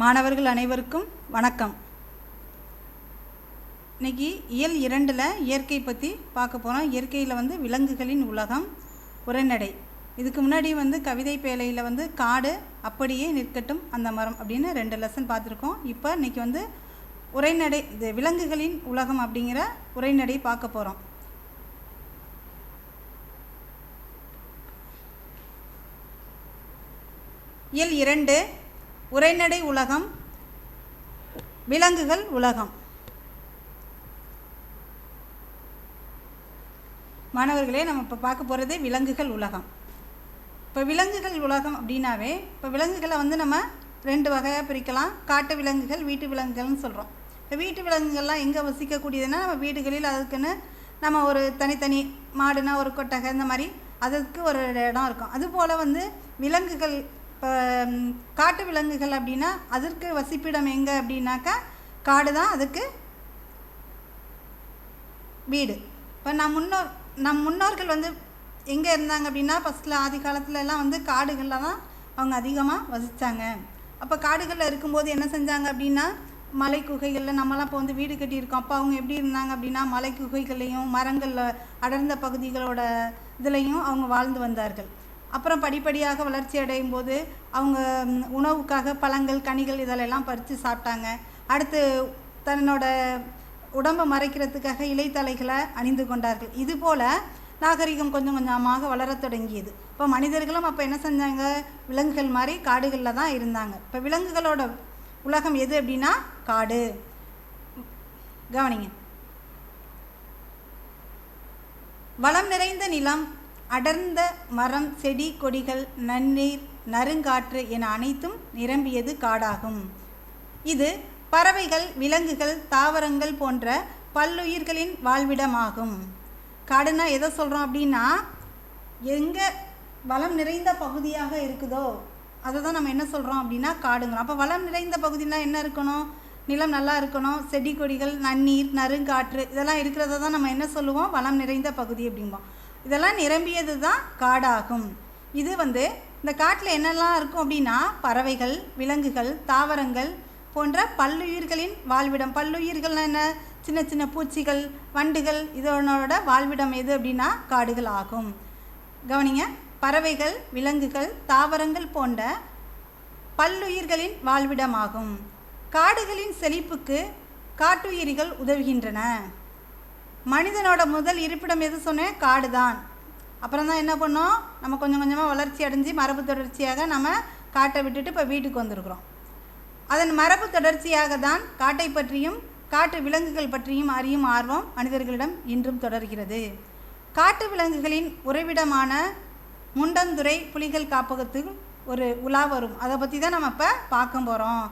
மாணவர்கள் அனைவருக்கும் வணக்கம். இன்றைக்கி இயல் இரண்டில் இயற்கை பற்றி பார்க்க போகிறோம் இயற்கையில் வந்து விலங்குகளின் உலகம் உரைநடை. இதுக்கு முன்னாடி வந்து கவிதை பேழையில் வந்து காடு அப்படியே நிற்கட்டும் அந்த மரம் அப்படின்னு ரெண்டு லெசன் பார்த்துருக்கோம். இப்போ இன்றைக்கி வந்து உரைநடை இது விலங்குகளின் உலகம் அப்படிங்கிற உரைநடை பார்க்க போகிறோம் இயல் இரண்டு உரைநடை உலகம் விலங்குகள் உலகம். மாணவர்களே நம்ம இப்போ பார்க்க போகிறதே விலங்குகள் உலகம். இப்போ விலங்குகள் உலகம் அப்படின்னாவே இப்போ விலங்குகளை வந்து நம்ம ரெண்டு வகையாக பிரிக்கலாம். காட்டு விலங்குகள் வீட்டு விலங்குகள்னு சொல்கிறோம் இப்போ வீட்டு விலங்குகள்லாம் எங்கே வசிக்கக்கூடியதுன்னா நம்ம வீடுகளில் அதுக்குன்னு நம்ம ஒரு தனித்தனி மாடுனா ஒரு கொட்டகை இந்த மாதிரி அதுக்கு ஒரு இடம் இருக்கும். அதுபோல் வந்து விலங்குகள் இப்போ காட்டு விலங்குகள் அப்படின்னா அதற்கு வசிப்பிடம் எங்கே அப்படின்னாக்கா காடு தான் அதுக்கு வீடு. இப்போ நம் முன்னோர் நம் முன்னோர்கள் வந்து எங்கே இருந்தாங்க அப்படின்னா ஃபஸ்ட்டில் ஆதி காலத்துலலாம் வந்து காடுகளில் தான் அவங்க அதிகமாக வசித்தாங்க அப்போ காடுகளில் இருக்கும்போது என்ன செஞ்சாங்க அப்படின்னா மலை குகைகளில் நம்மலாம் இப்போ வந்து வீடு கட்டியிருக்கோம். அப்போ அவங்க எப்படி இருந்தாங்க அப்படின்னா மலை குகைகளையும் மரங்களில் அடர்ந்த பகுதிகளோட இதுலேயும் அவங்க வாழ்ந்து வந்தார்கள். அப்புறம் படிப்படியாக வளர்ச்சி அடையும் போது அவங்க உணவுக்காக பழங்கள் கனிகள் இதெல்லாம் பறித்து சாப்பிட்டாங்க. அடுத்து தன்னோட உடம்பை மறைக்கிறதுக்காக இலைத்தலைகளை அணிந்து கொண்டார்கள். இதுபோல் நாகரிகம் கொஞ்சம் கொஞ்சமாக வளரத் தொடங்கியது. இப்போ மனிதர்களும் அப்போ என்ன செஞ்சாங்க? விலங்குகள் மாதிரி காடுகளில் தான் இருந்தாங்க. இப்போ விலங்குகளோட உலகம் எது அப்படின்னா காடு. கவனிங்க. வளம் நிறைந்த நிலம் அடர்ந்த மரம் செடி கொடிகள் நன்னீர் நறுங்காற்று என அனைத்தும் நிரம்பியது காடாகும். இது பறவைகள் விலங்குகள் தாவரங்கள் போன்ற பல்லுயிர்களின் வாழ்விடமாகும். காடுனா எதை சொல்கிறோம் அப்படின்னா எங்கே வளம் நிறைந்த பகுதியாக இருக்குதோ அதை தான் நம்ம என்ன சொல்கிறோம் அப்படின்னா காடுங்கிறோம். அப்போ வளம் நிறைந்த பகுதினா என்ன இருக்கணும்? நிலம் நல்லா இருக்கணும் செடி கொடிகள் நன்னீர் நறுங்காற்று இதெல்லாம் இருக்கிறத தான் நம்ம என்ன சொல்லுவோம்? வளம் நிறைந்த பகுதி அப்படிம்போம். இதெல்லாம் நிரம்பியது தான் காடாகும். இது வந்து இந்த காட்டில் என்னெல்லாம் இருக்கும் அப்படின்னா பறவைகள் விலங்குகள் தாவரங்கள் போன்ற பல்லுயிர்களின் வாழ்விடம். பல்லுயிர்கள்னா என்ன? சின்ன சின்ன பூச்சிகள் வண்டுகள் இதனோட வாழ்விடம் எது அப்படின்னா காடுகள் ஆகும். கவனிங்க பறவைகள் விலங்குகள் தாவரங்கள் போன்ற பல்லுயிர்களின் வாழ்விடமாகும். காடுகளின் செழிப்புக்கு காட்டுயிரிகள் உதவுகின்றன. மனிதனோட முதல் இருப்பிடம் எது சொன்னேன்? காடு தான் அப்புறம் தான் என்ன பண்ணோம்? நம்ம கொஞ்சம் கொஞ்சமாக வளர்ச்சி அடைஞ்சு மரபு தொடர்ச்சியாக நம்ம காட்டை விட்டுட்டு இப்போ வீட்டுக்கு வந்திருக்கிறோம். அதன் மரபு தொடர்ச்சியாக தான் காட்டை பற்றியும் காட்டு விலங்குகள் பற்றியும் அறியும் ஆர்வம் மனிதர்களிடம் இன்றும் தொடர்கிறது. காட்டு விலங்குகளின் உறைவிடமான முண்டந்துறை புலிகள் காப்பகத்தில் ஒரு உலா வரும். அதை பற்றி தான் நம்ம இப்போ பார்க்க போகிறோம்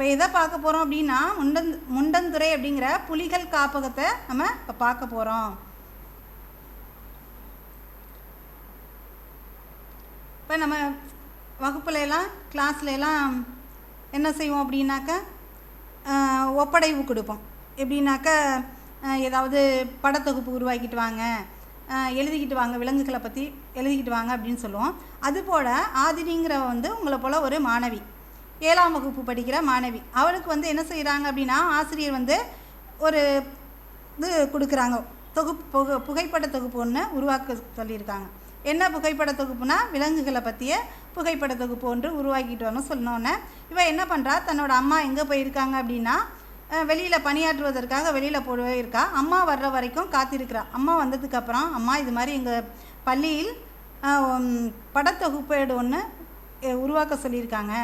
இப்போ எதை பார்க்க போகிறோம் அப்படின்னா முண்டன் முண்டந்துறை அப்படிங்கிற புலிகள் காப்பகத்தை நம்ம இப்போ பார்க்க போகிறோம் இப்போ நம்ம வகுப்புல எல்லாம் கிளாஸ்ல எல்லாம் என்ன செய்வோம் அப்படின்னாக்கா ஒப்படைவு கொடுப்போம். எப்படின்னாக்கா ஏதாவது படத்தொகுப்பு உருவாக்கிட்டு வாங்க எழுதிக்கிட்டு வாங்க விலங்குகளை பற்றி எழுதிக்கிட்டு வாங்க அப்படின்னு சொல்லுவோம். அதுபோல் ஆதினிங்கிற வந்து உங்களை போல் ஒரு மாணவி. ஏழாம் வகுப்பு படிக்கிற மாணவி. அவளுக்கு வந்து என்ன செய்கிறாங்க அப்படின்னா ஆசிரியர் வந்து ஒரு இது கொடுக்குறாங்க. தொகுப்பு புகை புகைப்பட தொகுப்பு ஒன்று உருவாக்க சொல்லியிருக்காங்க. என்ன புகைப்பட தொகுப்புனா விலங்குகளை பற்றிய புகைப்பட தொகுப்பு ஒன்று உருவாக்கிட்டு வரணும் சொன்னோன்னே இவன் என்ன பண்ணுறா தன்னோட அம்மா எங்கே போயிருக்காங்க அப்படின்னா வெளியில் பணியாற்றுவதற்காக வெளியில் போயிருக்கா. அம்மா வர்ற வரைக்கும் காத்திருக்கிறா. அம்மா வந்ததுக்கப்புறம் அம்மா இது மாதிரி எங்கள் பள்ளியில் படத்தொகுப்பேடு ஒன்று உருவாக்க சொல்லியிருக்காங்க.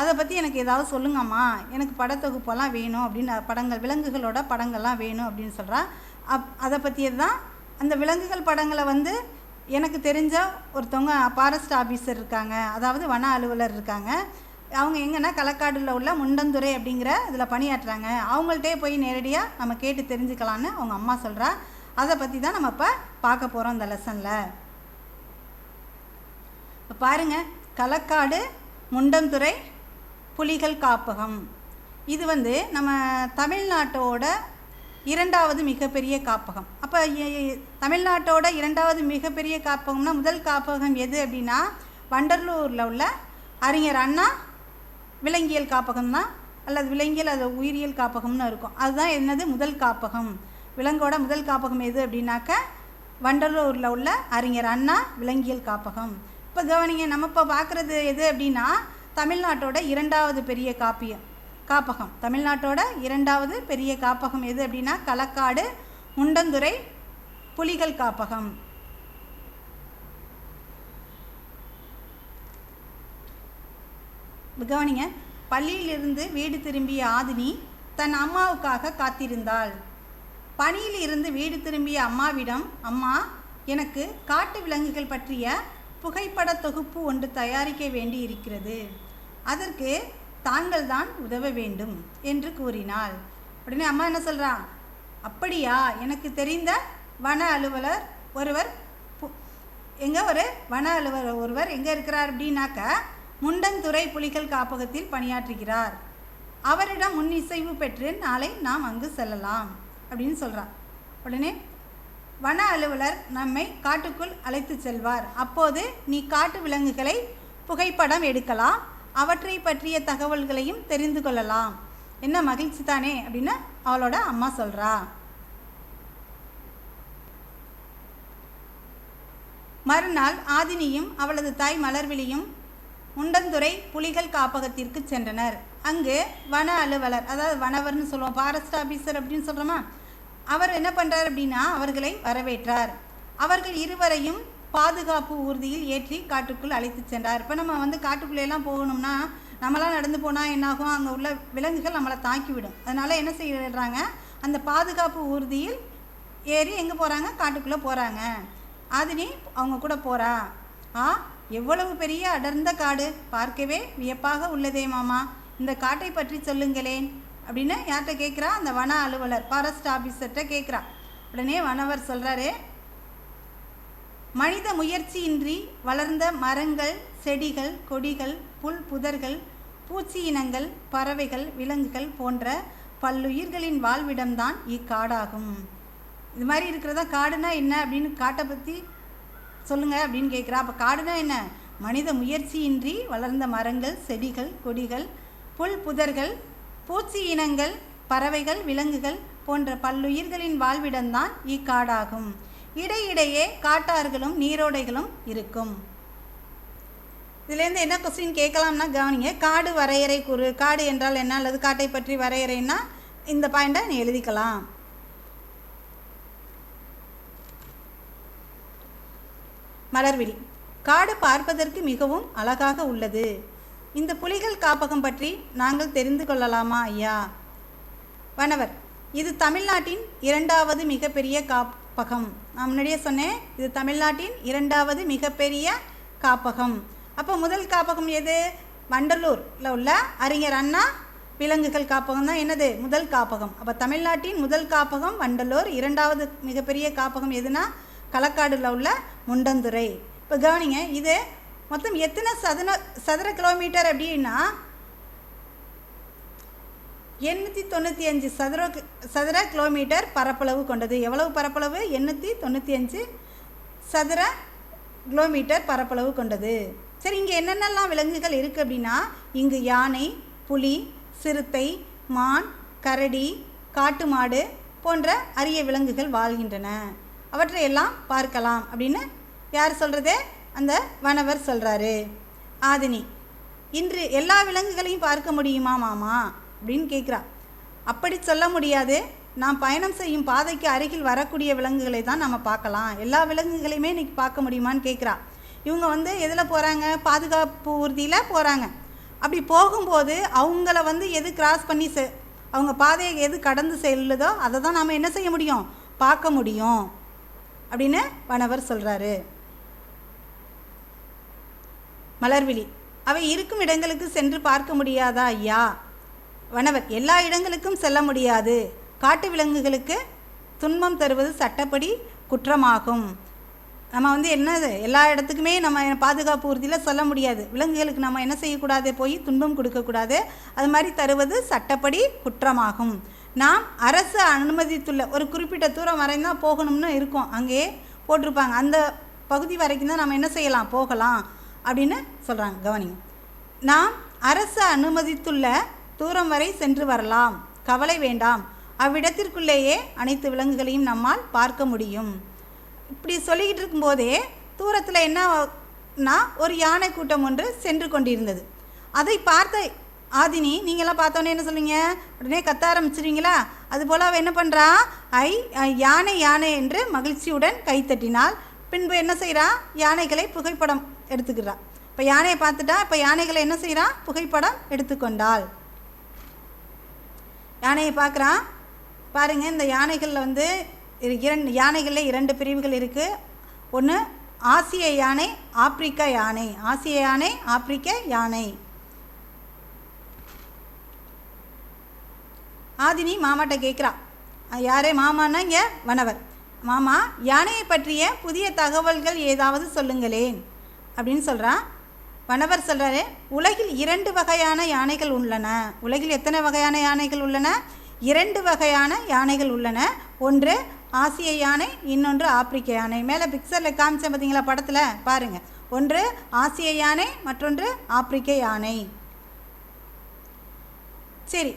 அதை பற்றி எனக்கு ஏதாவது சொல்லுங்கம்மா. எனக்கு படத்தொகுப்பெல்லாம் வேணும் அப்படின்னு படங்கள் விலங்குகளோட படங்கள்லாம் வேணும் அப்படின்னு சொல்கிறா அப் அதை பற்றியது தான். அந்த விலங்குகள் படங்களை வந்து எனக்கு தெரிஞ்ச ஒருத்தவங்க ஃபாரஸ்ட் ஆஃபீஸர் இருக்காங்க. அதாவது வன அலுவலர் இருக்காங்க. அவங்க எங்கன்னா களக்காடில் உள்ள முண்டந்துறை அப்படிங்கிற இதில் பணியாற்றுறாங்க. அவங்கள்ட்டே போய் நேரடியாக நம்ம கேட்டு தெரிஞ்சுக்கலான்னு அவங்க அம்மா சொல்கிறா அதை பற்றி தான் நம்ம இப்போ பார்க்க போகிறோம் இந்த லெசனில். இப்போ பாருங்க. களக்காடு முண்டந்துறை புலிகள் காப்பகம். இது வந்து நம்ம தமிழ்நாட்டோட இரண்டாவது மிகப்பெரிய காப்பகம். அப்போ தமிழ்நாட்டோட இரண்டாவது மிகப்பெரிய காப்பகம்னா முதல் காப்பகம் எது அப்படின்னா வண்டர்லூரில் உள்ள அறிஞர் அண்ணா விலங்கியல் காப்பகம் தான் அல்லது விலங்கியல் அது உயிரியல் காப்பகம்னு இருக்கும். அதுதான் என்னது? முதல் காப்பகம். விலங்கோட முதல் காப்பகம் எது அப்படின்னாக்க வண்டலூரில் உள்ள அறிஞர் அண்ணா விலங்கியல் காப்பகம். இப்போ கவனிங்க நம்ம இப்போ பார்க்குறது எது அப்படின்னா தமிழ்நாட்டோட இரண்டாவது பெரிய காப்பியம் காப்பகம். தமிழ்நாட்டோட இரண்டாவது பெரிய காப்பகம் எது அப்படின்னா களக்காடு முண்டந்துறை புலிகள் காப்பகம். கவனிங்க பள்ளியிலிருந்து வீடு திரும்பிய ஆதினி தன் அம்மாவுக்காக காத்திருந்தாள். பணியில் இருந்து வீடு திரும்பிய அம்மாவிடம் அம்மா எனக்கு காட்டு விலங்குகள் பற்றிய புகைப்பட தொகுப்பு ஒன்று தயாரிக்க வேண்டி இருக்கிறது அதற்கு தாங்கள் தான் உதவ வேண்டும் என்று கூறினாள். உடனே அம்மா என்ன சொல்கிறா அப்படியா எனக்கு தெரிந்த வன அலுவலர் ஒருவர் பு- ஒரு வன அலுவலர் ஒருவர் எங்கே இருக்கிறார் அப்படின்னாக்க முண்டந்துறை புலிகள் காப்பகத்தில் பணியாற்றுகிறார். அவரிடம் முன் இசைவு பெற்று நாளை நாம் அங்கு செல்லலாம் அப்படின்னு சொல்கிறார் உடனே வன அலுவலர் நம்மை காட்டுக்குள் அழைத்து செல்வார். அப்போது நீ காட்டு விலங்குகளை புகைப்படம் எடுக்கலாம். அவற்றை பற்றிய தகவல்களையும் தெரிந்து கொள்ளலாம். என்ன மகிழ்ச்சி தானே? அப்படின்னு அவளோட அம்மா சொல்கிறா மறுநாள் ஆதினியும் அவளது தாய் மலர்விழியும் முண்டந்துறை புலிகள் காப்பகத்திற்கு சென்றனர். அங்கு வன அலுவலர் அதாவது வனவர்னு சொல்லுவோம் ஃபாரஸ்ட் ஆஃபீஸர் அப்படின்னு சொல்கிறோமா அவர் என்ன பண்ணுறார் அப்படின்னா அவர்களை வரவேற்றார். அவர்கள் இருவரையும் பாதுகாப்பு ஊர்தியில் ஏற்றி காட்டுக்குள் அழைத்து சென்றார். இப்போ நம்ம வந்து காட்டுக்குள்ளேலாம் போகணும்னா நம்மளாம் நடந்து போனால் என்னாகும் அங்கே உள்ள விலங்குகள் நம்மளை தாக்கிவிடும். அதனால் என்ன செய்யறாங்க? அந்த பாதுகாப்பு ஊர்தியில் ஏறி எங்கே போகிறாங்க காட்டுக்குள்ளே போகிறாங்க ஆதினி அவங்க கூட போகிறா ஆ எவ்வளவு பெரிய அடர்ந்த காடு? பார்க்கவே வியப்பாக உள்ளதே மாமா. இந்த காட்டை பற்றி சொல்லுங்களேன். அப்படின்னு யார்கிட்ட கேட்குறா அந்த வன அலுவலர் ஃபாரஸ்ட் ஆஃபீஸர்கிட்ட கேட்குறா உடனே வனவர் சொல்கிறாரு மனித முயற்சியின்றி வளர்ந்த மரங்கள் செடிகள் கொடிகள் புல் புதர்கள் பூச்சி இனங்கள் பறவைகள் விலங்குகள் போன்ற பல்லுயிர்களின் வாழ்விடம்தான் இக்காடாகும். இது மாதிரி இருக்கிறதா காடுனா என்ன அப்படின்னு காட்டை பற்றி சொல்லுங்க அப்படின்னு கேட்குறா அப்போ காடுனா என்ன? மனித முயற்சியின்றி வளர்ந்த மரங்கள் செடிகள் கொடிகள் புல் புதர்கள் பூச்சி இனங்கள் பறவைகள் விலங்குகள் போன்ற பல்லுயிர்களின் வாழ்விடம்தான் இக்காடாகும். இடையிடையே காட்டாறுகளும் நீரோடைகளும் இருக்கும். இதுலேருந்து என்ன கொஸ்டின் கேட்கலாம்னா கவனிங்க. காடு வரையறை குறு. காடு என்றால் என்ன? அல்லது காட்டை பற்றி வரையறைன்னா இந்த பாயிண்டை நீ எழுதிக்கலாம். மலர்விழி. காடு பார்ப்பதற்கு மிகவும் அழகாக உள்ளது. இந்த புலிகள் காப்பகம் பற்றி நாங்கள் தெரிந்து கொள்ளலாமா ஐயா? வனவர் இது தமிழ்நாட்டின் இரண்டாவது மிகப்பெரிய காப் காப்பகம். நான் முன்னாடியே சொன்னேன் இது தமிழ்நாட்டின் இரண்டாவது மிகப்பெரிய காப்பகம். அப்போ முதல் காப்பகம் எது? வண்டலூரில் உள்ள அறிஞர் அண்ணா விலங்குகள் காப்பகம் தான். என்னது? முதல் காப்பகம். அப்போ தமிழ்நாட்டின் முதல் காப்பகம் வண்டலூர். இரண்டாவது மிகப்பெரிய காப்பகம் எதுனா? களக்காடில் உள்ள முண்டந்துறை. இப்போ கவனிங்க இது மொத்தம் எத்தனை சதுர சதுர கிலோமீட்டர் அப்படின்னா எண்ணூற்றி தொண்ணூற்றி அஞ்சு சதுர சதுர கிலோமீட்டர் பரப்பளவு கொண்டது. எவ்வளவு பரப்பளவு? எண்ணூற்றி தொண்ணூற்றி அஞ்சு சதுர கிலோமீட்டர் பரப்பளவு கொண்டது. சரி இங்கே என்னென்னலாம் விலங்குகள் இருக்குது அப்படின்னா இங்கு யானை புலி சிறுத்தை மான் கரடி காட்டு மாடு போன்ற அரிய விலங்குகள் வாழ்கின்றன. அவற்றை எல்லாம் பார்க்கலாம் அப்படின்னு யார் சொல்கிறதே அந்த வனவர் சொல்கிறாரு ஆதினி இன்று எல்லா விலங்குகளையும் பார்க்க முடியுமா மாமா? அப்படின்னு கேட்குறா. அப்படி சொல்ல முடியாது. நாம் பயணம் செய்யும் பாதைக்கு அருகில் வரக்கூடிய விலங்குகளை தான் நம்ம பார்க்கலாம். எல்லா விலங்குகளையுமே இன்னைக்கு பார்க்க முடியுமான்னு கேட்குறா. இவங்க வந்து எதில் போகிறாங்க பாதுகாப்பு ஊர்தியில் போகிறாங்க அப்படி போகும்போது அவங்கள வந்து எது கிராஸ் பண்ணி செ அவங்க பாதையை எது கடந்து செல்லுதோ அதை தான் நாம் என்ன செய்ய முடியும்? பார்க்க முடியும். அப்படின்னு வனவர் சொல்கிறாரு மலர்விழி அவை இருக்கும் இடங்களுக்கு சென்று பார்க்க முடியாதா ஐயா? வனவர் எல்லா இடங்களுக்கும் செல்ல முடியாது. காட்டு விலங்குகளுக்கு துன்பம் தருவது சட்டப்படி குற்றமாகும். நம்ம வந்து என்ன எல்லா இடத்துக்குமே நம்ம பாதுகாப்பு உறுதியில் சொல்ல முடியாது. விலங்குகளுக்கு நம்ம என்ன செய்யக்கூடாது? போய் துன்பம் கொடுக்கக்கூடாது. அது மாதிரி தருவது சட்டப்படி குற்றமாகும். நாம் அரசு அனுமதித்துள்ள ஒரு குறிப்பிட்ட தூரம் வரையும் தான் போகணும்னு இருக்கும். அங்கேயே போட்டிருப்பாங்க. அந்த பகுதி வரைக்கும் தான் நம்ம என்ன செய்யலாம்? போகலாம் அப்படின்னு சொல்கிறாங்க கவனிங்க. நாம் அரசு அனுமதித்துள்ள தூரம் வரை சென்று வரலாம். கவலை வேண்டாம். அவ்விடத்திற்குள்ளேயே அனைத்து விலங்குகளையும் நம்மால் பார்க்க முடியும். இப்படி சொல்லிக்கிட்டு இருக்கும்போதே தூரத்தில் என்னன்னா ஒரு யானை கூட்டம் ஒன்று சென்று கொண்டிருந்தது. அதை பார்த்த ஆதினி நீங்களாம் பார்த்தோன்னே என்ன சொல்லுவீங்க? உடனே கத்த ஆரம்பிச்சிருவீங்களா? அதுபோல் அவள் என்ன பண்ணுறா ஐ யானை யானை என்று மகிழ்ச்சியுடன் கைத்தட்டினாள் பின்பு என்ன செய்கிறா யானைகளை புகைப்படம் எடுத்துக்கிறா இப்போ யானையை பார்த்துட்டா? இப்போ யானைகளை என்ன செய்கிறா புகைப்படம் எடுத்துக்கொண்டாள். யானையை பார்க்குறான். பாருங்கள் இந்த யானைகளில் வந்து இரண்டு யானைகளில் இரண்டு பிரிவுகள் இருக்குது ஒன்று ஆசிய யானை ஆப்பிரிக்க யானை. ஆசிய யானை ஆப்பிரிக்க யானை. ஆதினி மாமாட்ட கேட்குறா. யாரே? மாமான்னா இங்கே வனவர். மாமா யானையை பற்றிய புதிய தகவல்கள் ஏதாவது சொல்லுங்களேன். அப்படின்னு சொல்கிறான் வனவர் சொல்கிறாரு உலகில் இரண்டு வகையான யானைகள் உள்ளன. உலகில் எத்தனை வகையான யானைகள் உள்ளன? இரண்டு வகையான யானைகள் உள்ளன. ஒன்று ஆசிய யானை இன்னொன்று ஆப்பிரிக்க யானை. மேலே பிக்சரில் காமிச்சேன் பார்த்தீங்களா படத்தில்? பாருங்கள் ஒன்று ஆசிய யானை மற்றொன்று ஆப்பிரிக்க யானை. சரி.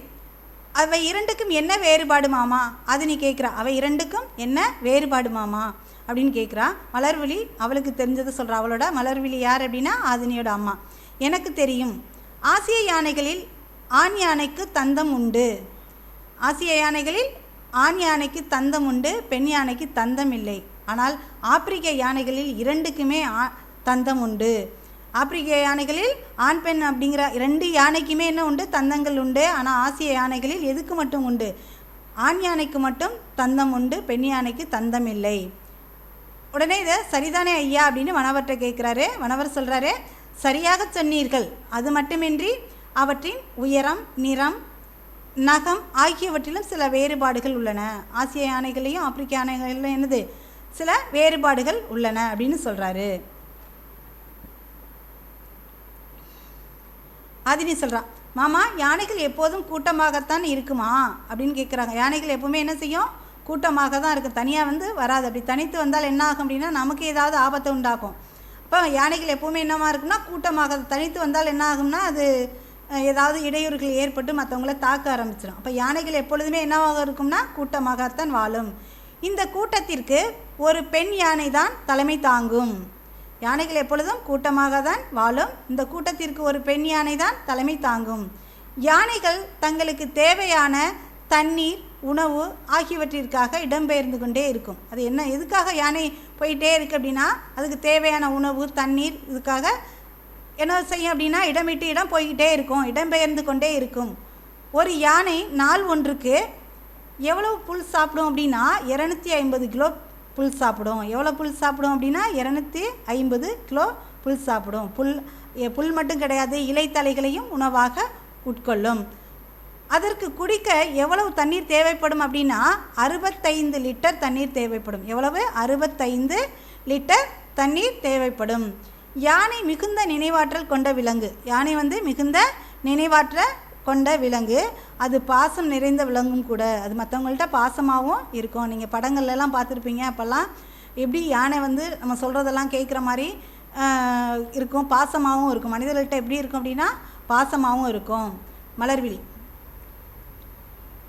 அவை இரண்டுக்கும் என்ன வேறுபாடு மாமா? அது நீ கேட்குறா அவை இரண்டுக்கும் என்ன வேறுபாடு மாமா? அப்படின்னு கேட்குறா மலர்விழி அவளுக்கு தெரிஞ்சதை சொல்கிறா அவளோட மலர்விழி யார் அப்படின்னா ஆதினியோட அம்மா. எனக்கு தெரியும் ஆசிய யானைகளில் ஆண் யானைக்கு தந்தம் உண்டு. ஆசிய யானைகளில் ஆண் யானைக்கு தந்தம் உண்டு பெண் யானைக்கு தந்தம் இல்லை. ஆனால் ஆப்பிரிக்க யானைகளில் இரண்டுக்குமே ஆ தந்தம் உண்டு. ஆப்பிரிக்க யானைகளில் ஆண் பெண் அப்படிங்கிற ரெண்டு யானைக்குமே என்ன உண்டு? தந்தங்கள் உண்டு. ஆனால் ஆசிய யானைகளில் எதுக்கு மட்டும் உண்டு? ஆண் யானைக்கு மட்டும் தந்தம் உண்டு பெண் யானைக்கு தந்தம் இல்லை. உடனே இதை சரிதானே ஐயா அப்படின்னு வனவர்கிட்ட கேட்குறாரு. வனவர் சொல்கிறாரு சரியாக சொன்னீர்கள். அது மட்டுமின்றி அவற்றின் உயரம் நிறம் நகம் ஆகியவற்றிலும் சில வேறுபாடுகள் உள்ளன. ஆசிய யானைகளையும் ஆப்பிரிக்க யானைகளிலும் என்னது? சில வேறுபாடுகள் உள்ளன அப்படின்னு சொல்கிறாரு ஆதினி சொல்கிறான் மாமா யானைகள் எப்போதும் கூட்டமாகத்தான் இருக்குமா? அப்படின்னு கேட்குறாங்க யானைகள் எப்போவுமே என்ன செய்யும்? கூட்டமாக தான் இருக்கும் தனியாக வந்து வராது. அப்படி தனித்து வந்தால் என்ன ஆகும் அப்படின்னா நமக்கு ஏதாவது ஆபத்தை உண்டாக்கும் அப்போ யானைகள் எப்பவுமே என்னமா இருக்கும்னா கூட்டமாக தனித்து வந்தால் என்ன ஆகும்னா அது ஏதாவது இடையூறுகள் ஏற்பட்டு மற்றவங்கள தாக்க ஆரம்பிச்சிடும் அப்போ யானைகள் எப்பொழுதுமே என்னவாக இருக்கும்னா கூட்டமாகத்தான் வாழும். இந்த கூட்டத்திற்கு ஒரு பெண் யானை தான் தலைமை தாங்கும். யானைகள் எப்பொழுதும் கூட்டமாக தான் வாழும். இந்த கூட்டத்திற்கு ஒரு பெண் யானை தான் தலைமை தாங்கும். யானைகள் தங்களுக்கு தேவையான தண்ணீர் உணவு ஆகியவற்றிற்காக இடம்பெயர்ந்து கொண்டே இருக்கும். அது என்ன? எதுக்காக யானை போயிட்டே இருக்குது அப்படின்னா அதுக்கு தேவையான உணவு தண்ணீர் இதுக்காக என்ன செய்யும் அப்படின்னா இடம் விட்டு இடம் போய்கிட்டே இருக்கும் இடம்பெயர்ந்து கொண்டே இருக்கும். ஒரு யானை நாள் ஒன்றுக்கு எவ்வளவு புல் சாப்பிடும் அப்படின்னா இரநூத்தி ஐம்பது கிலோ புல் சாப்பிடும். எவ்வளோ புல் சாப்பிடும் அப்படின்னா இரநூத்தி ஐம்பது கிலோ புல் சாப்பிடும். புல் புல் மட்டும் கிடையாது இலைத்தலைகளையும் உணவாக உட்கொள்ளும். அதற்கு குடிக்க எவ்வளவு தண்ணீர் தேவைப்படும் அப்படின்னா அறுபத்தைந்து லிட்டர் தண்ணீர் தேவைப்படும். எவ்வளவு? அறுபத்தைந்து லிட்டர் தண்ணீர் தேவைப்படும். யானை மிகுந்த நினைவாற்றல் கொண்ட விலங்கு. யானை வந்து மிகுந்த நினைவாற்றல் கொண்ட விலங்கு. அது பாசம் நிறைந்த விலங்கும் கூட. அது மற்றவங்கள்ட்ட பாசமாகவும் இருக்கும். நீங்கள் படங்கள்லாம் பார்த்துருப்பீங்க அப்போல்லாம். எப்படி யானை வந்து நம்ம சொல்கிறதெல்லாம் கேட்குற மாதிரி இருக்கும். பாசமாகவும் இருக்கும். மனிதர்கள்ட்ட எப்படி இருக்கும் அப்படின்னா பாசமாகவும் இருக்கும். மலர்விழி.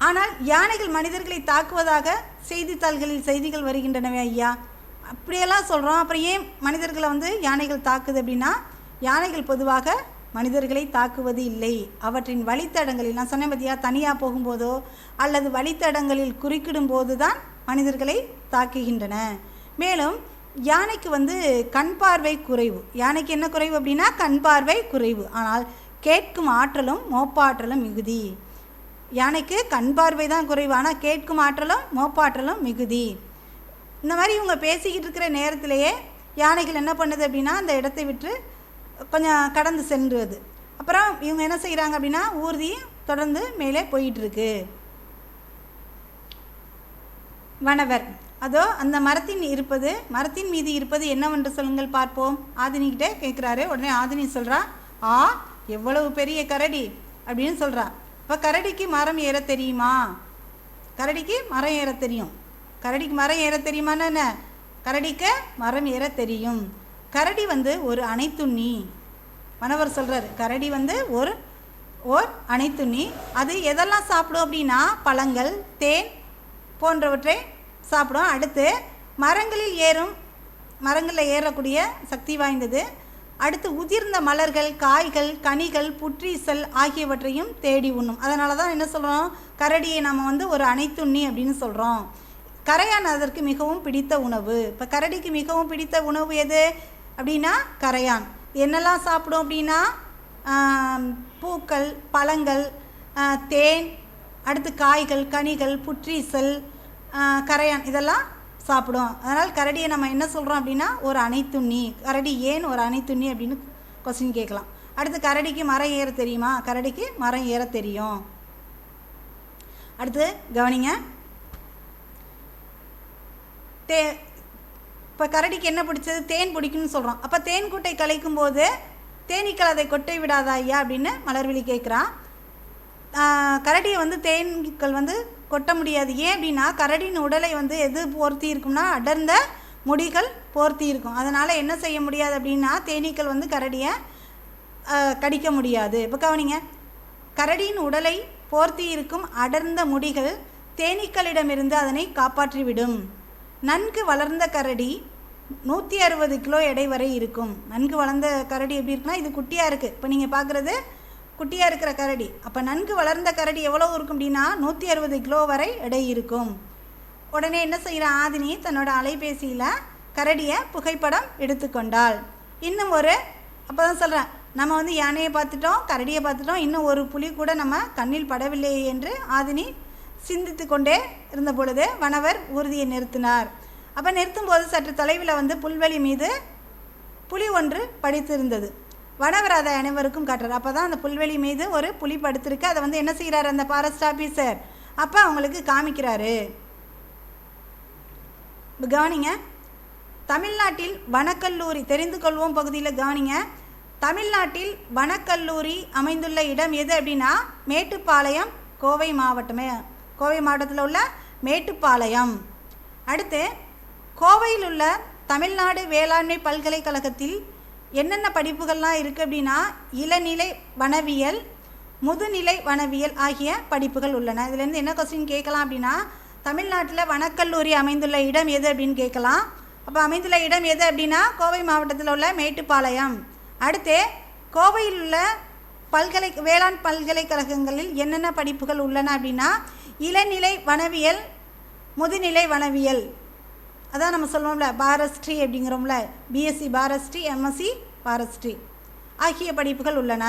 ஆனால் யானைகள் மனிதர்களை தாக்குவதாக செய்தித்தாள்களில் செய்திகள் வருகின்றனவே ஐயா. அப்படியெல்லாம் சொல்கிறோம் அப்புறம் ஏன் மனிதர்களை வந்து யானைகள் தாக்குது அப்படின்னா யானைகள் பொதுவாக மனிதர்களை தாக்குவது இல்லை. அவற்றின் வழித்தடங்களில் நான் சொன்னேன் பார்த்தியா தனியாக போகும்போதோ அல்லது வழித்தடங்களில் குறுக்கிடும் போது தான் மனிதர்களை தாக்குகின்றன. மேலும் யானைக்கு வந்து கண் பார்வை குறைவு. யானைக்கு என்ன குறைவு அப்படின்னா கண் பார்வை குறைவு. ஆனால் கேட்கும் ஆற்றலும் மோப்பாற்றலும் மிகுதி. யானைக்கு கண் பார்வை தான் குறைவு ஆனால் கேட்கும் ஆற்றலும் மோப்பாற்றலும் மிகுதி. இந்த மாதிரி இவங்க பேசிக்கிட்டு இருக்கிற நேரத்திலேயே யானைகள் என்ன பண்ணுது அப்படின்னா அந்த இடத்தை விட்டு கொஞ்சம் கடந்து சென்றுவது அப்புறம் இவங்க என்ன செய்கிறாங்க அப்படின்னா ஊர்தி தொடர்ந்து மேலே போயிட்டுருக்கு. வனவர். அதோ அந்த மரத்தின் இருப்பது மரத்தின் மீது இருப்பது என்னவென்று சொல்லுங்கள் பார்ப்போம். ஆதினிக்கிட்டே கேட்குறாரு உடனே ஆதினி சொல்கிறா ஆ எவ்வளவு பெரிய கரடி அப்படின்னு சொல்கிறா இப்போ கரடிக்கு மரம் ஏற தெரியுமா? கரடிக்கு மரம் ஏற தெரியும். கரடிக்கு மரம் ஏற தெரியுமான்னு என்ன? கரடிக்கு மரம் ஏற தெரியும். கரடி வந்து ஒரு அணைத்துண்ணி மணவர் சொல்கிறார் கரடி வந்து ஒரு ஓர் அணைத்துண்ணி அது எதெல்லாம் சாப்பிடும் அப்படின்னா பழங்கள் தேன் போன்றவற்றை சாப்பிடும். அடுத்து மரங்களில் ஏறும் மரங்களில் ஏறக்கூடிய சக்தி வாய்ந்தது அடுத்து உதிர்ந்த மலர்கள் காய்கள் கனிகள் புற்றீசல் ஆகியவற்றையும் தேடி உண்ணும். அதனால தான் என்ன சொல்கிறோம் கரடியை நம்ம வந்து ஒரு அனைத்துண்ணி அப்படின்னு சொல்கிறோம் கரையான் அதற்கு மிகவும் பிடித்த உணவு. இப்போ கரடிக்கு மிகவும் பிடித்த உணவு எது? அப்படின்னா கரையான். என்னெல்லாம் சாப்பிடும் அப்படின்னா? பூக்கள் பழங்கள் தேன் அடுத்து காய்கள் கனிகள் புற்றீசல் கரையான். இதெல்லாம் சாப்பிடும். அதனால் கரடியை நம்ம என்ன சொல்கிறோம் அப்படின்னா ஒரு அனைத்துண்ணி கரடி ஏன் ஒரு அனைத்துண்ணி அப்படின்னு கொஸ்டின் கேட்கலாம். அடுத்து கரடிக்கு மரம் ஏற தெரியுமா? கரடிக்கு மரம் ஏற தெரியும். அடுத்து கவனிங்க. தே இப்போ கரடிக்கு என்ன பிடிச்சது? தேன் பிடிக்கும்னு சொல்கிறோம் அப்போ தேன் கூட்டை கலைக்கும் போது தேனீக்கள் அதை கொட்டை விடாதா ஐயா அப்படின்னு மலர்விழி கேட்குறான் கரடியை வந்து தேனீக்கள் வந்து கொட்ட முடியாது. ஏன் அப்படின்னா கரடியின் உடலை வந்து எது போர்த்தி இருக்கும்னா அடர்ந்த முடிகள் போர்த்தி இருக்கும். அதனால் என்ன செய்ய முடியாது அப்படின்னா தேனீக்கள் வந்து கரடியை கடிக்க முடியாது. இப்போ கவனிங்க. கரடியின் உடலை போர்த்தி இருக்கும் அடர்ந்த முடிகள் தேனீக்களிடமிருந்து அதனை காப்பாற்றிவிடும். நன்கு வளர்ந்த கரடி நூற்றி அறுபது கிலோ எடை வரை இருக்கும். நன்கு வளர்ந்த கரடி எப்படி இருக்குன்னா இது குட்டியாக இருக்குது இப்போ நீங்கள் பார்க்குறது குட்டியாக இருக்கிற கரடி. அப்போ நன்கு வளர்ந்த கரடி எவ்வளோ இருக்கும் அப்படின்னா நூற்றி அறுபது கிலோ வரை எடை இருக்கும். உடனே என்ன செய்கிற ஆதினி தன்னோட அலைபேசியில் கரடியை புகைப்படம் எடுத்துக்கொண்டாள். இன்னும் ஒரு அப்போ தான் சொல்கிறேன் நம்ம வந்து யானையை பார்த்துட்டோம் கரடியை பார்த்துட்டோம் இன்னும் ஒரு புலி கூட நம்ம கண்ணில் படவில்லையே என்று ஆதினி சிந்தித்து கொண்டே இருந்த பொழுது வனவர் ஊர்தியை நிறுத்தினார். அப்போ நிறுத்தும்போது சற்று தொலைவில் வந்து புல்வெளி மீது புலி ஒன்று படித்திருந்தது. வனவர் அனைவருக்கும் காட்டுறார். அப்போ தான் அந்த புல்வெளி மீது ஒரு புலி படுத்திருக்கு. அதை வந்து என்ன செய்கிறாரு அந்த ஃபாரஸ்ட் ஆஃபீஸர் அப்போ அவங்களுக்கு காமிக்கிறாரு. இப்போ கவனிங்க. தமிழ்நாட்டில் வனக்கல்லூரி தெரிந்து கொள்வோம் பகுதியில் கவனிங்க. தமிழ்நாட்டில் வனக்கல்லூரி அமைந்துள்ள இடம் எது அப்படின்னா மேட்டுப்பாளையம் கோவை மாவட்டமே. கோவை மாவட்டத்தில் உள்ள மேட்டுப்பாளையம். அடுத்து கோவையில் உள்ள தமிழ்நாடு வேளாண்மை பல்கலைக்கழகத்தில் என்னென்ன படிப்புகள்லாம் இருக்குது அப்படின்னா இளநிலை வனவியல் முதுநிலை வனவியல் ஆகிய படிப்புகள் உள்ளன. இதுலேருந்து என்ன கொஸ்டின் கேட்கலாம் அப்படின்னா தமிழ்நாட்டில் வனக்கல்லூரி அமைந்துள்ள இடம் எது அப்படின்னு கேட்கலாம். அப்போ அமைந்துள்ள இடம் எது அப்படின்னா கோவை மாவட்டத்தில் உள்ள மேட்டுப்பாளையம். அடுத்து கோவையில் உள்ள பல்கலை வேளாண் பல்கலைக்கழகங்களில் என்னென்ன படிப்புகள் உள்ளன அப்படின்னா இளநிலை வனவியல் முதுநிலை வனவியல். அதான் நம்ம சொல்லுவோம்ல பாரஸ்ட்ரி அப்படிங்கிறோம்ல பிஎஸ்சி பாரஸ்ட்ரி எம்எஸ்சி ஃபாரஸ்ட்ரி ஆகிய படிப்புகள் உள்ளன.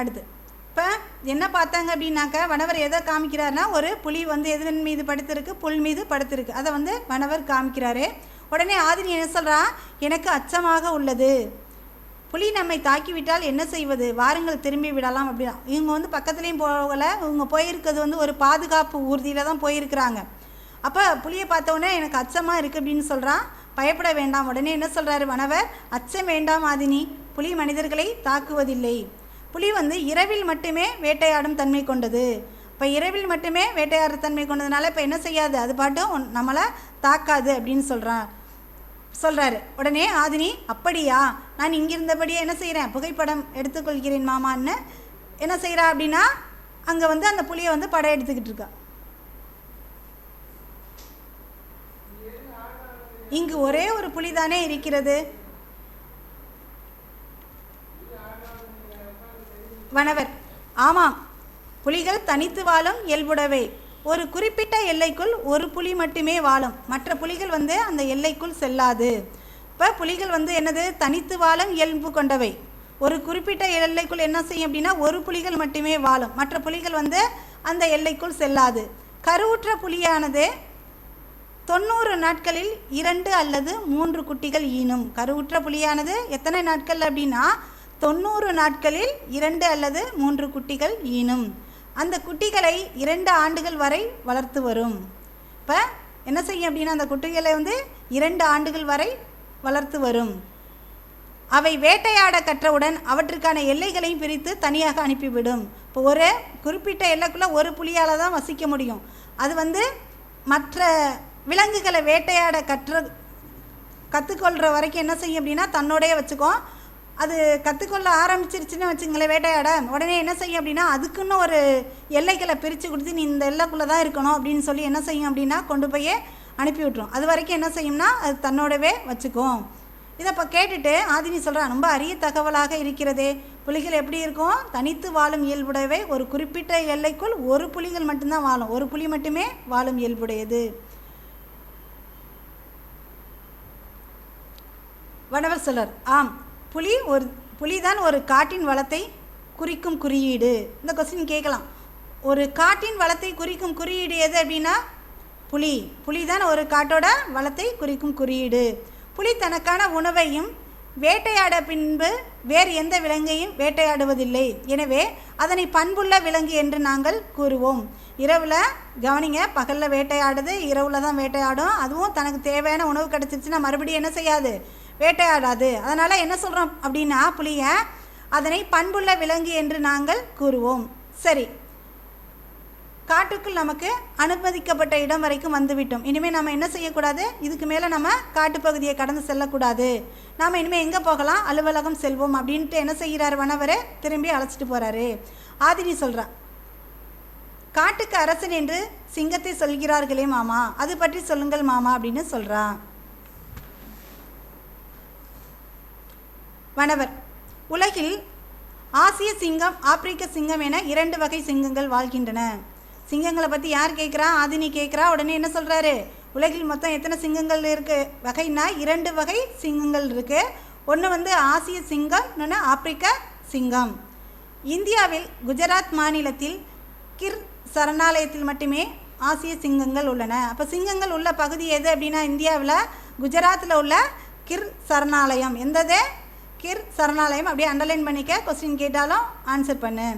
அடுத்து இப்போ என்ன பார்த்தாங்க அப்படின்னாக்கா வனவர் எதை காமிக்கிறாருன்னா ஒரு புலி வந்து எதன் மீது படுத்திருக்கு? புல் மீது படுத்திருக்கு. அதை வந்து வனவர் காமிக்கிறாரு. உடனே ஆதினி என்ன சொல்கிறான் எனக்கு அச்சமாக உள்ளது. புலி நம்மை தாக்கிவிட்டால் என்ன செய்வது? வாருங்கள் திரும்பி விடலாம் அப்படின்னா. இவங்க வந்து பக்கத்துலேயும் போகலை. இவங்க போயிருக்கிறது வந்து ஒரு பாதுகாப்பு ஊர்தியில் தான் போயிருக்கிறாங்க. அப்போ புலியை பார்த்தோன்னே எனக்கு அச்சமாக இருக்குது அப்படின்னு சொல்கிறான் பயப்பட வேண்டாம். உடனே என்ன சொல்கிறாரு வனவர் அச்சம் வேண்டாம் ஆதினி. புலி மனிதர்களை தாக்குவதில்லை. புலி வந்து இரவில் மட்டுமே வேட்டையாடும் தன்மை கொண்டது. இப்போ இரவில் மட்டுமே வேட்டையாடுற தன்மை கொண்டதுனால இப்போ என்ன செய்யாது? அது பாட்டும் நம்மளை தாக்காது அப்படின்னு சொல்கிறான் சொல்கிறாரு உடனே ஆதினி அப்படியா? நான் இங்கிருந்தபடியே என்ன செய்கிறேன் புகைப்படம் எடுத்துக்கொள்கிறேன் மாமான்னு என்ன செய்கிறா அப்படின்னா அங்கே வந்து அந்த புலியை வந்து படம் எடுத்துக்கிட்டு இருக்கா. இங்கு ஒரே ஒரு புலிதானே இருக்கிறது? வனவர் ஆமாம். புலிகள் தனித்து வாழும் இயல்புடவை. ஒரு குறிப்பிட்ட எல்லைக்குள் ஒரு புலி மட்டுமே வாழும். மற்ற புலிகள் வந்து அந்த எல்லைக்குள் செல்லாது. இப்போ புலிகள் வந்து என்னது? தனித்து வாழும் இயல்பு கொண்டவை. ஒரு குறிப்பிட்ட எல்லைக்குள் என்ன செய்யும் அப்படின்னா ஒரு புலிகள் மட்டுமே வாழும். மற்ற புலிகள் வந்து அந்த எல்லைக்குள் செல்லாது. கருவுற்ற புலியானது தொண்ணூறு நாட்களில் இரண்டு அல்லது மூன்று குட்டிகள் ஈனும். கருவுற்ற புலியானது எத்தனை நாட்கள் அப்படின்னா தொண்ணூறு நாட்களில் இரண்டு அல்லது மூன்று குட்டிகள் ஈனும். அந்த குட்டிகளை இரண்டு ஆண்டுகள் வரை வளர்த்து வரும். இப்போ என்ன செய்யும் அப்படின்னா அந்த குட்டிகளை வந்து இரண்டு ஆண்டுகள் வரை வளர்த்து வரும். அவை வேட்டையாட கற்றவுடன் அவற்றுக்கான எல்லைகளையும் பிரித்து தனியாக அனுப்பிவிடும். இப்போ ஒரு குறிப்பிட்ட எல்லைக்குள்ளே ஒரு புலியால் தான் வசிக்க முடியும். அது வந்து மற்ற விலங்குகளை வேட்டையாட கற்று கற்றுக்கொள்கிற வரைக்கும் என்ன செய்யும் அப்படின்னா தன்னோடய வச்சுக்கும் அது கற்றுக்கொள்ள ஆரம்பிச்சிருச்சுன்னு வச்சுங்களேன் வேட்டையாட. உடனே என்ன செய்யும் அப்படின்னா அதுக்குன்னு ஒரு எல்லைகளை பிரித்து கொடுத்து நீ இந்த எல்லைக்குள்ளே தான் இருக்கணும் அப்படின்னு சொல்லி என்ன செய்யும் அப்படின்னா கொண்டு போய் அனுப்பி விட்ரும் அது வரைக்கும் என்ன செய்யும்னா அது தன்னோடவே வச்சுக்கும் இதை இப்போ கேட்டுட்டு ஆதினி சொல்கிறான் ரொம்ப அரிய தகவலாக இருக்கிறதே. புலிகள் எப்படி இருக்கும்? தனித்து வாழும் இயல்புடையவை. ஒரு குறிப்பிட்ட எல்லைக்குள் ஒரு புலிகள் மட்டும்தான் வாழும். ஒரு புலி மட்டுமே வாழும் இயல்புடையது. வடவர் சொல்லர் ஆம் புலி ஒரு புலிதான் ஒரு காட்டின் வளத்தை குறிக்கும் குறியீடு. இந்த கொஸ்டின் கேட்கலாம். ஒரு காட்டின் வளத்தை குறிக்கும் குறியீடு எது அப்படின்னா புலி. புலி தான் ஒரு காட்டோட வளத்தை குறிக்கும் குறியீடு. புலி தனக்கான உணவையும் வேட்டையாட பின்பு வேறு எந்த விலங்கையும் வேட்டையாடுவதில்லை. எனவே அதனை பண்புள்ள விலங்கு என்று நாங்கள் கூறுவோம். இரவில் கவனிங்க பகலில் வேட்டையாடுது இரவில் தான் வேட்டையாடும். அதுவும் தனக்கு தேவையான உணவு கிடச்சிருச்சுன்னா மறுபடியும் என்ன செய்யாது? வேட்டையாடாது. அதனால் என்ன சொல்கிறோம் அப்படின்னா புலியை அதனை பண்புள்ள விலங்கு என்று நாங்கள் கூறுவோம். சரி. காட்டுக்குள் நமக்கு அனுமதிக்கப்பட்ட இடம் வரைக்கும் வந்துவிட்டோம். இனிமேல் நம்ம என்ன செய்யக்கூடாது? இதுக்கு மேலே நம்ம காட்டுப்பகுதியை கடந்து செல்லக்கூடாது. நாம் இனிமேல் எங்கே போகலாம்? அலுவலகம் செல்வோம் அப்படின்ட்டு என்ன செய்கிறார் வனவர்? திரும்பி அழைச்சிட்டு போகிறாரு ஆதினி சொல்கிறா காட்டுக்கு அரசன் என்று சிங்கத்தை சொல்கிறார்களே மாமா. அது பற்றி சொல்லுங்கள் மாமா அப்படின்னு சொல்கிறான் வனவர் உலகில் ஆசிய சிங்கம் ஆப்பிரிக்க சிங்கம் என இரண்டு வகை சிங்கங்கள் வாழ்கின்றன. சிங்கங்களை பற்றி யார் கேட்குறா? ஆதினி கேட்குறா? உடனே என்ன சொல்கிறாரு உலகில் மொத்தம் எத்தனை சிங்கங்கள் இருக்குது வகைனா இரண்டு வகை சிங்கங்கள் இருக்குது ஒன்று வந்து ஆசிய சிங்கம் இன்னொன்று ஆப்பிரிக்க சிங்கம். இந்தியாவில் குஜராத் மாநிலத்தில் கிர் சரணாலயத்தில் மட்டுமே ஆசிய சிங்கங்கள் உள்ளன. அப்போ சிங்கங்கள் உள்ள பகுதி எது அப்படின்னா இந்தியாவில் குஜராத்தில் உள்ள கிர் சரணாலயம். எந்தது? கிர் சரணாலயம் அப்படியே அண்டர்லைன் பண்ணிக்க கொஸ்டின் கேட்டாலும் ஆன்சர் பண்ணு.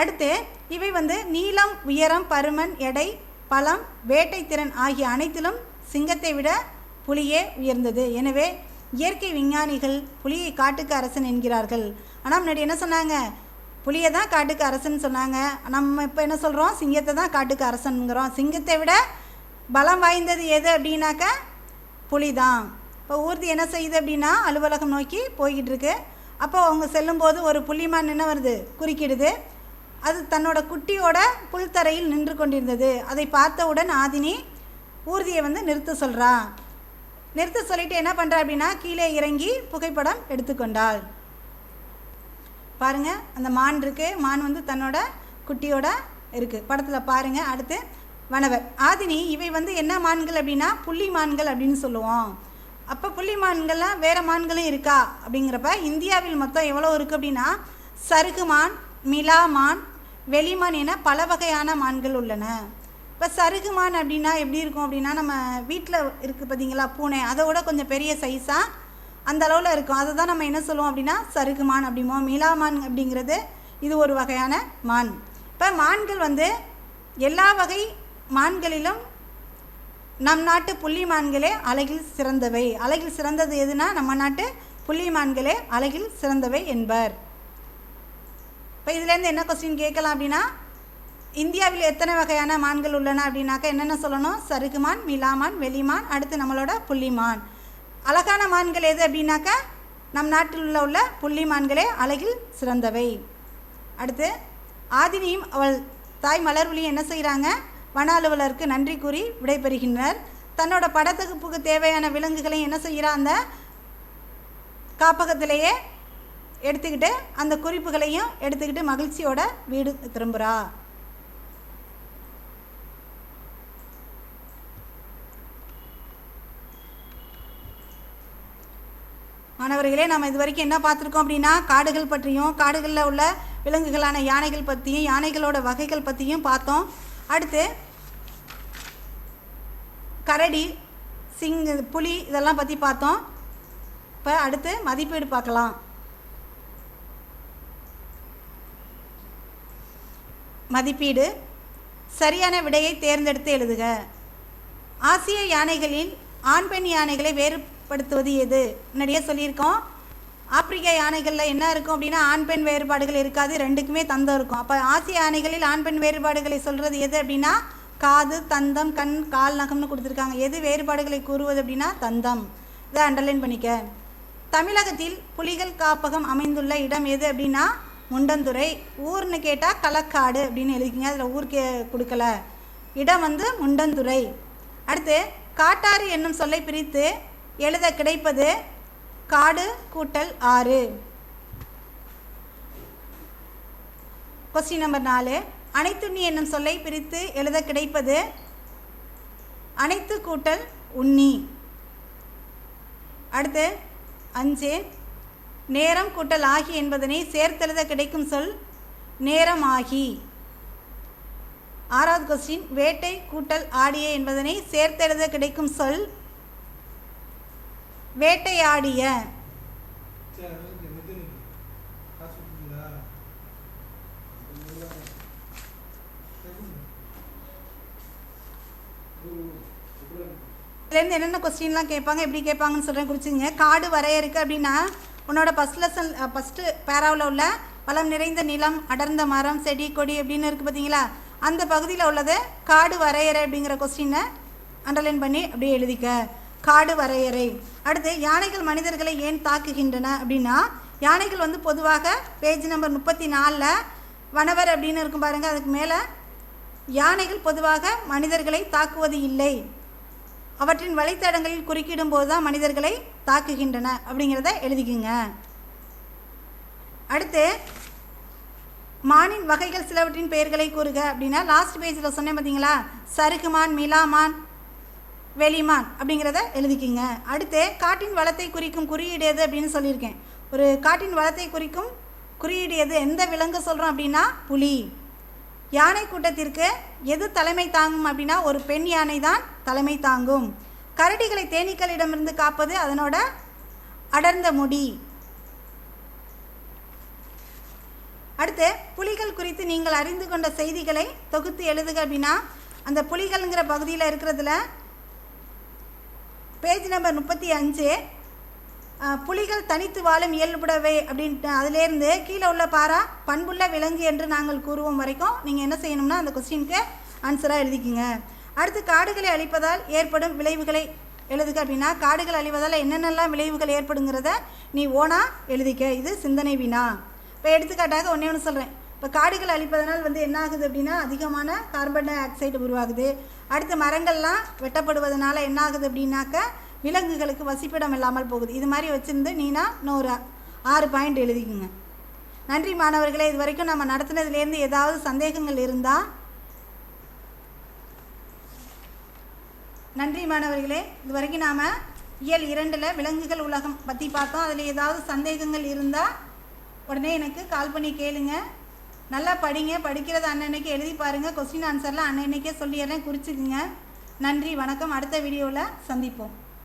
அடுத்து இவை வந்து நீளம் உயரம் பருமன் எடை பலம் வேட்டை திறன் ஆகிய அனைத்திலும் சிங்கத்தை விட புலியே உயர்ந்தது. எனவே இயற்கை விஞ்ஞானிகள் புலியை காட்டுக்கு அரசன் என்கிறார்கள். ஆனால் முன்னாடி என்ன சொன்னாங்க? புலியை தான் காட்டுக்கு அரசன் சொன்னாங்க. நம்ம இப்போ என்ன சொல்கிறோம் சிங்கத்தை தான் காட்டுக்கு அரசனுங்கிறோம். சிங்கத்தை விட பலம் வாய்ந்தது எது அப்படின்னாக்கா புலி தான் இப்போ ஊர்தி என்ன செய்யுது அப்படின்னா அலுவலகம் நோக்கி போய்கிட்டு இருக்கு அப்போ அவங்க செல்லும்போது ஒரு புள்ளிமான் என்ன வருது குறுக்கிடுது. அது தன்னோட குட்டியோட புல்தரையில் நின்று கொண்டிருந்தது. அதை பார்த்தவுடன் ஆதினி ஊர்தியை வந்து நிறுத்த சொல்கிறா நிறுத்த சொல்லிட்டு என்ன பண்ணுறா அப்படின்னா கீழே இறங்கி புகைப்படம் எடுத்துக்கொண்டாள். பாருங்கள் அந்த மான் இருக்குது மான் வந்து தன்னோட குட்டியோட இருக்குது படத்தில் பாருங்கள் அடுத்து வனவர். ஆதினி இவை வந்து என்ன மான்கள் அப்படின்னா புள்ளி மான்கள் அப்படின்னு சொல்லுவோம். அப்போ புள்ளி மான்கள்லாம் வேறு மான்களும் இருக்கா? அப்படிங்கிறப்ப இந்தியாவில் மொத்தம் எவ்வளோ இருக்குது அப்படின்னா சருகு மான் மிலா மான் வெளிமான் என பல வகையான மான்கள் உள்ளன. இப்போ சருகு மான் அப்படின்னா எப்படி இருக்கும் அப்படின்னா நம்ம வீட்டில் இருக்குது பார்த்தீங்களா பூனை அதை விட கொஞ்சம் பெரிய சைஸாக அந்த அளவில் இருக்கும். அதை தான் நம்ம என்ன சொல்லுவோம் அப்படின்னா சருகு மான் அப்படிமோ மிலா மான் அப்படிங்கிறது இது ஒரு வகையான மான். இப்போ மான்கள் வந்து எல்லா வகை மான்களிலும் நம் நாட்டு புள்ளிமான்களே அழகில் சிறந்தவை. அழகில் சிறந்தது எதுனா நம்ம நாட்டு புள்ளிமான்களே அழகில் சிறந்தவை என்பர். இப்போ இதுலேருந்து என்ன கொஸ்டின் கேட்கலாம் அப்படின்னா இந்தியாவில் எத்தனை வகையான மான்கள் உள்ளன அப்படின்னாக்கா என்னென்ன சொல்லணும்? சருகுமான் மிலாமான் வெளிமான் அடுத்து நம்மளோட புள்ளிமான். அழகான மான்கள் எது அப்படின்னாக்கா நம் நாட்டில் உள்ள உள்ள புள்ளிமான்களே அழகில் சிறந்தவை. அடுத்து ஆதினியும் அவள் தாய் மலர்விழியும் என்ன செய்கிறாங்க வன அலுவலருக்கு நன்றி கூறி விடைபெறுகின்றனர். தன்னோட படத்தொகுப்புக்கு தேவையான விலங்குகளையும் என்ன செய்கிறா? அந்த காப்பகத்திலேயே எடுத்துக்கிட்டு அந்த குறிப்புகளையும் எடுத்துக்கிட்டு மகிழ்ச்சியோட வீடு திரும்புகிறா மாணவர்களே நம்ம இது வரைக்கும் என்ன பார்த்துருக்கோம் அப்படின்னா காடுகள் பற்றியும் காடுகளில் உள்ள விலங்குகளான யானைகள் பற்றியும் யானைகளோட வகைகள் பற்றியும் பார்த்தோம். அடுத்து கரடி சிங் புலி இதெல்லாம் பற்றி பார்த்தோம். இப்போ அடுத்து மதிப்பீடு பார்க்கலாம். மதிப்பீடு. சரியான விடையை தேர்ந்தெடுத்து எழுதுக. ஆசிய யானைகளில் ஆண் பெண் யானைகளை வேறுபடுத்துவது எது? முன்னாடியே சொல்லியிருக்கோம். ஆப்பிரிக்க யானைகளில் என்ன இருக்கும் அப்படின்னா ஆண் பெண் வேறுபாடுகள் இருக்காது ரெண்டுக்குமே தந்தம் இருக்கும். அப்போ ஆசிய யானைகளில் ஆண் பெண் வேறுபாடுகளை சொல்கிறது எது அப்படின்னா காது தந்தம் கண் கால் நகம்னு கொடுத்துருக்காங்க. எது வேறுபாடுகளை கூறுவது அப்படின்னா தந்தம். இதை அண்டர்லைன் பண்ணிக்க. தமிழகத்தில் புலிகள் காப்பகம் அமைந்துள்ள இடம் எது அப்படின்னா முண்டந்துறை. ஊர்னு கேட்டால் களக்காடு அப்படின்னு எழுதிக்கிங்க. அதில் ஊர் கே கொடுக்கல. இடம் வந்து முண்டந்துறை. அடுத்து காட்டாறு என்னும் சொல்லை பிரித்து எழுத கிடைப்பது காடு கூட்டல் ஆறு. கொஸ்டின் நம்பர் நாலு. அனைத்துண்ணி என்னும் சொல்லை பிரித்து எழுத கிடைப்பது அனைத்து கூட்டல் உண்ணி. அடுத்து அஞ்சு. நேரம் கூட்டல் ஆகி என்பதனை சேர்த்தெழுத கிடைக்கும் சொல் நேரம் ஆகி ஆறாவது கொஸ்டின் வேட்டை கூட்டல் ஆடிய என்பதனை சேர்த்தெழுத கிடைக்கும் சொல் வேட்டையாடிய. இதுலேருந்து என்னென்ன கொஸ்டின்லாம் கேட்பாங்க எப்படி கேட்பாங்கன்னு சொல்கிறேன் குறிச்சிங்க. காடு வரையறுக்கு அப்படின்னா உன்னோட ஃபஸ்ட் லெசன் ஃபஸ்ட்டு பேராவில் உள்ள வளம் நிறைந்த நிலம் அடர்ந்த மரம் செடி கொடி அப்படின்னு இருக்குது பார்த்தீங்களா? அந்த பகுதியில் உள்ளது காடு வரையறை அப்படிங்கிற கொஸ்டினை அண்டர்லைன் பண்ணி அப்படியே எழுதிக்க. காடு வரையறை. அடுத்து யானைகள் மனிதர்களை ஏன் தாக்குகின்றன அப்படின்னா யானைகள் வந்து பொதுவாக பேஜ் நம்பர் முப்பத்தி நாலில் வனவர் அப்படின்னு இருக்கும் பாருங்கள் அதுக்கு மேலே யானைகள் பொதுவாக மனிதர்களை தாக்குவது இல்லை. அவற்றின் வழித்தடங்களில் குறுக்கிடும் போது தான் மனிதர்களை தாக்குகின்றன அப்படிங்கிறத எழுதிக்குங்க. அடுத்து மானின் வகைகள் சிலவற்றின் பெயர்களை கூறுக அப்படின்னா லாஸ்ட் பேஜில் சொன்னேன் பார்த்தீங்களா சருகுமான் மிலாமான் வெளிமான் அப்படிங்கிறத எழுதிக்கிங்க. அடுத்து காட்டின் வளத்தை குறிக்கும் குறியீடு எது அப்படின்னு சொல்லியிருக்கேன். ஒரு காட்டின் வளத்தை குறிக்கும் குறியீடு எது எந்த விலங்கு சொல்கிறோம் அப்படின்னா புலி. யானை கூட்டத்திற்கு எது தலைமை தாங்கும் அப்படின்னா ஒரு பெண் யானை தான் தலைமை தாங்கும். கரடிகளை தேனீக்களிடமிருந்து காப்பது அதனோட அடர்ந்த முடி. அடுத்து புலிகள் குறித்து நீங்கள் அறிந்து கொண்ட செய்திகளை தொகுத்து எழுதுக அப்படின்னா அந்த புலிகள்ங்கிற பகுதியில் இருக்கிறதுல பேஜ் நம்பர் முப்பத்தி அஞ்சு. புலிகள் தனித்து வாழும் இயல்புடவை அப்படின்ட்டு அதுலேருந்து கீழே உள்ள பாரா பண்புள்ள விலங்கு என்று நாங்கள் கூறுவோம் வரைக்கும் நீங்கள் என்ன செய்யணும்னா அந்த கொஸ்டினுக்கு ஆன்சராக எழுதிக்கிங்க. அடுத்து காடுகளை அழிப்பதால் ஏற்படும் விளைவுகளை எழுதுக அப்படின்னா காடுகள் அழிவதால் என்னென்னலாம் விளைவுகள் ஏற்படுங்கிறத நீ ஓனா எழுதிக்க. இது சிந்தனை வினா இப்போ எடுத்துக்காட்டாக ஒன்றே ஒன்று சொல்கிறேன் இப்போ காடுகள் அழிப்பதனால் வந்து என்ன ஆகுது அப்படின்னா அதிகமான கார்பன் டை ஆக்சைடு உருவாகுது. அடுத்து மரங்கள்லாம் வெட்டப்படுவதனால என்ன ஆகுது அப்படின்னாக்க விலங்குகளுக்கு வசிப்பிடம் இல்லாமல் போகுது. இது மாதிரி வச்சுருந்து நீனா இன்னொரு ஆறு பாயிண்ட் எழுதிக்குங்க. நன்றி மாணவர்களே இது வரைக்கும் நம்ம நடத்துனதுலேருந்து ஏதாவது சந்தேகங்கள் இருந்தால் நன்றி மாணவர்களே இது வரைக்கும் நாம் இயல் இரண்டில் விலங்குகள் உலகம் பற்றி பார்த்தோம். அதில் ஏதாவது சந்தேகங்கள் இருந்தால் உடனே எனக்கு கால் பண்ணி கேளுங்கள் நல்லா படிங்க படிக்கிறத அன்னன்னைக்கு எழுதி பாருங்கள் கொஸ்டின் ஆன்சர்லாம் அன்னன்னைக்கே சொல்லிடுறேன் குறிச்சிக்குங்க. நன்றி வணக்கம். அடுத்த வீடியோவில் சந்திப்போம்.